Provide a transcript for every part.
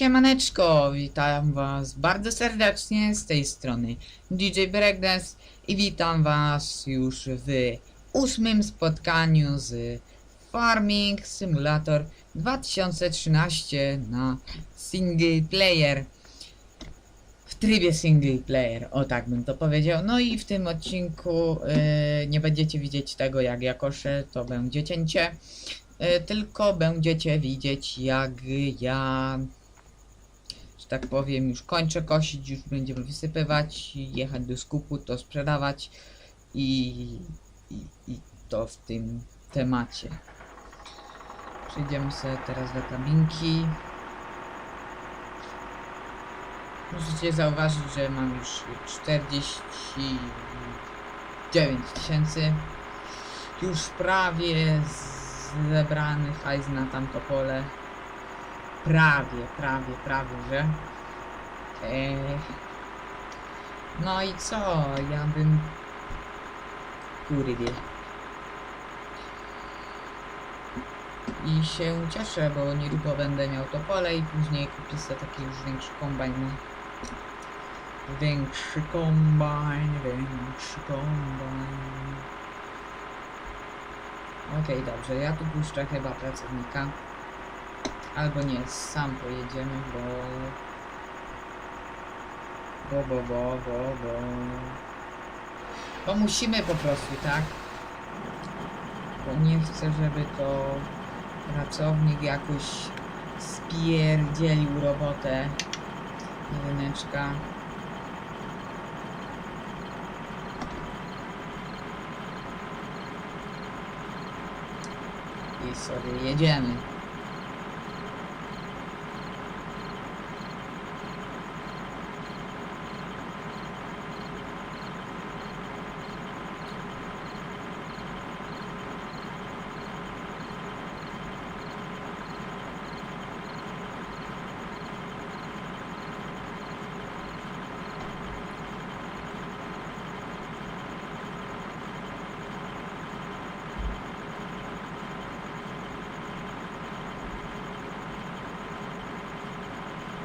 Siemaneczko, witam was bardzo serdecznie z tej strony DJ Breakdance i witam was już w ósmym spotkaniu z Farming Simulator 2013 na single player w trybie single player, o tak bym to powiedział. No i w tym odcinku yy, nie będziecie widzieć tego jak ja koszę, to będzie cięcie. Yy, tylko będziecie widzieć jak ja tak powiem, już kończę kosić, już będziemy wysypywać, jechać do skupu, to sprzedawać i, i, i to w tym temacie. Przejdziemy sobie teraz do kabinki. Możecie zauważyć, że mam już 49 tysięcy. Już prawie zebrany hajs na tamto pole. Prawie, prawie, prawie, że. Eee, no i co? Ja bym. Kurwie. I się cieszę, bo niedługo będę miał to pole i później kupię sobie taki już większy kombajn. Większy kombajn, większy kombajn. Okej, dobrze, ja tu puszczę chyba pracownika. Albo nie, sam pojedziemy, bo... Bo, bo, bo, bo, bo... Bo musimy po prostu, tak? Bo nie chcę, żeby to pracownik jakoś spierdzielił robotę jedyneczka. I sobie jedziemy.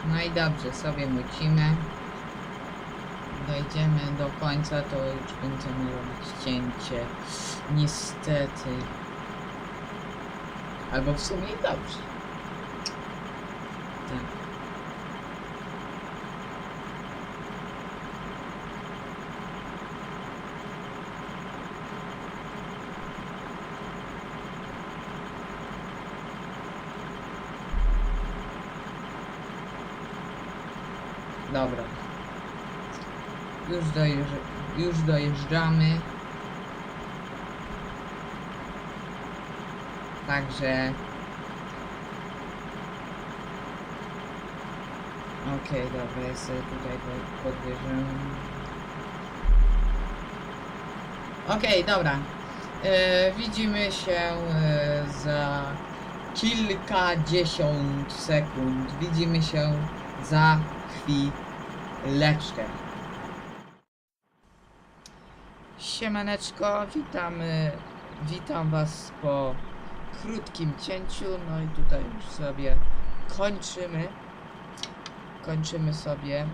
No i dobrze, sobie mucimy. Dojdziemy do końca, to już będziemy robić cięcie. Niestety. Albo w sumie dobrze. Tak. Dobra. Już, dojeżdż już dojeżdżamy. Także... Okej, dobra, ja sobie tutaj po- podbierzę. Okej, dobra. E, widzimy się e, za kilkadziesiąt sekund. Widzimy się za chwileczkę. Siemaneczko, witamy, witam was po krótkim cięciu, no i tutaj już sobie kończymy, kończymy sobie,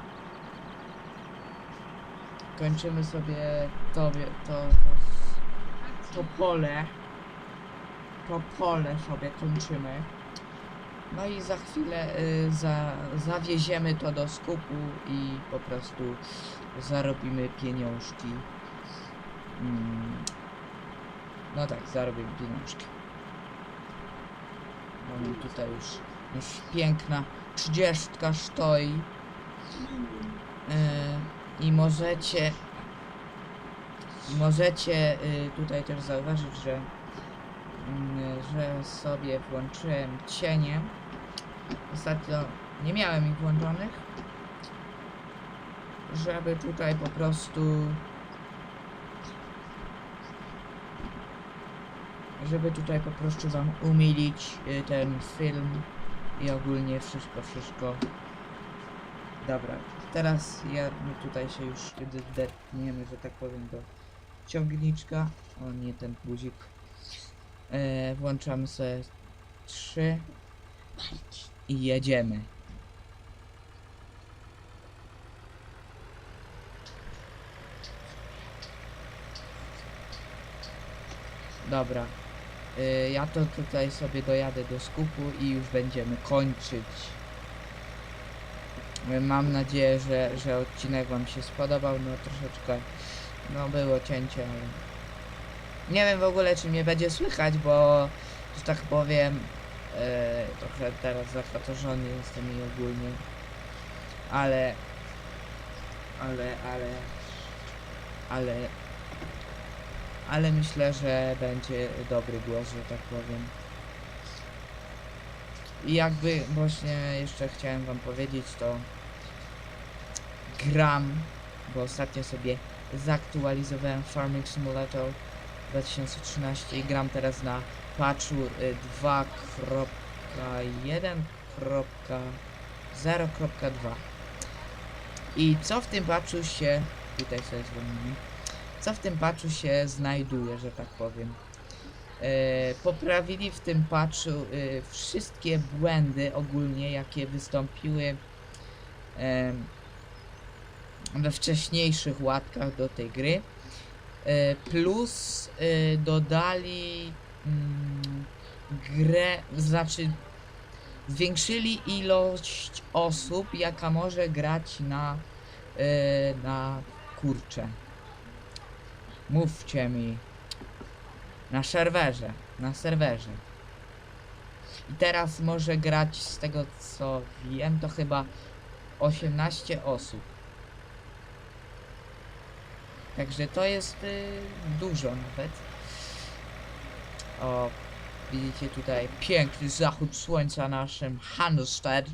kończymy sobie to, to, to, to pole, to pole sobie kończymy. No i za chwilę y, za, zawieziemy to do skupu i po prostu zarobimy pieniążki. Mm. No tak, zarobimy pieniążki. Mamy tutaj już, już piękna trzydziestka stoi. Y, I możecie możecie y, tutaj też zauważyć, że mm, że sobie włączyłem cienie. Ostatnio nie miałem ich włączonych. Żeby tutaj po prostu żeby tutaj po prostu wam umilić y, ten film i ogólnie wszystko, wszystko. Dobra, teraz ja tutaj się już detniemy, że tak powiem, do ciągniczka. O nie, ten guzik. E, włączamy sobie 3 i jedziemy. Dobra. Yy, ja to tutaj sobie dojadę do skupu i już będziemy kończyć. Y, mam nadzieję, że, że odcinek Wam się spodobał. No troszeczkę, no było cięcie, ale... Nie wiem w ogóle, czy mnie będzie słychać, bo, że tak powiem, e, trochę teraz zakwatorzony jestem i ogólnie. Ale, ale, ale, ale, ale myślę, że będzie dobry głos, że tak powiem. I jakby właśnie jeszcze chciałem wam powiedzieć, to gram, bo ostatnio sobie zaktualizowałem Farming Simulator 2013 i gram teraz na patchu y, 2.1.0.2 i co w tym patchu się tutaj sobie zwolnimy co w tym patchu się znajduje, że tak powiem? E, poprawili w tym patchu e, wszystkie błędy ogólnie jakie wystąpiły we wcześniejszych łatkach do tej gry plus e, dodali mm, grę, znaczy zwiększyli ilość osób, jaka może grać na e, na kurcze. Mówcie mi. Na serwerze, na serwerze. I teraz może grać z tego co wiem, to chyba 18 osób. Także to jest y, dużo nawet. O, widzicie tutaj piękny zachód słońca na naszym Handelsstead.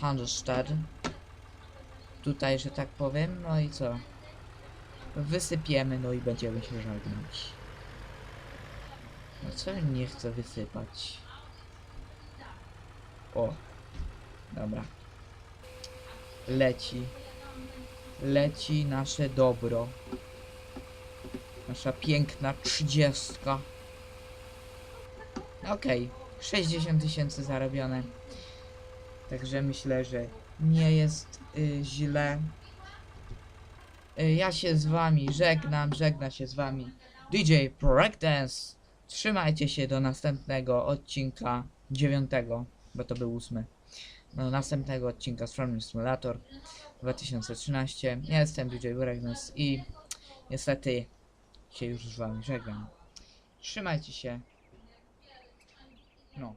Handelsstead. Tutaj, że tak powiem, no i co? Wysypiemy, no i będziemy się żegnać. No co nie chcę wysypać? O, dobra. Leci leci nasze dobro. Nasza piękna trzydziestka. Okej, 60 tysięcy zarobione. Także myślę, że nie jest y, źle. Y, ja się z wami żegnam, żegna się z wami DJ Breakdance. Trzymajcie się do następnego odcinka dziewiątego, bo to był ósmy. Do następnego odcinka z Simulator 2013. Ja jestem DJ Breakdance i niestety się już z wami żegnam. Trzymajcie się. No.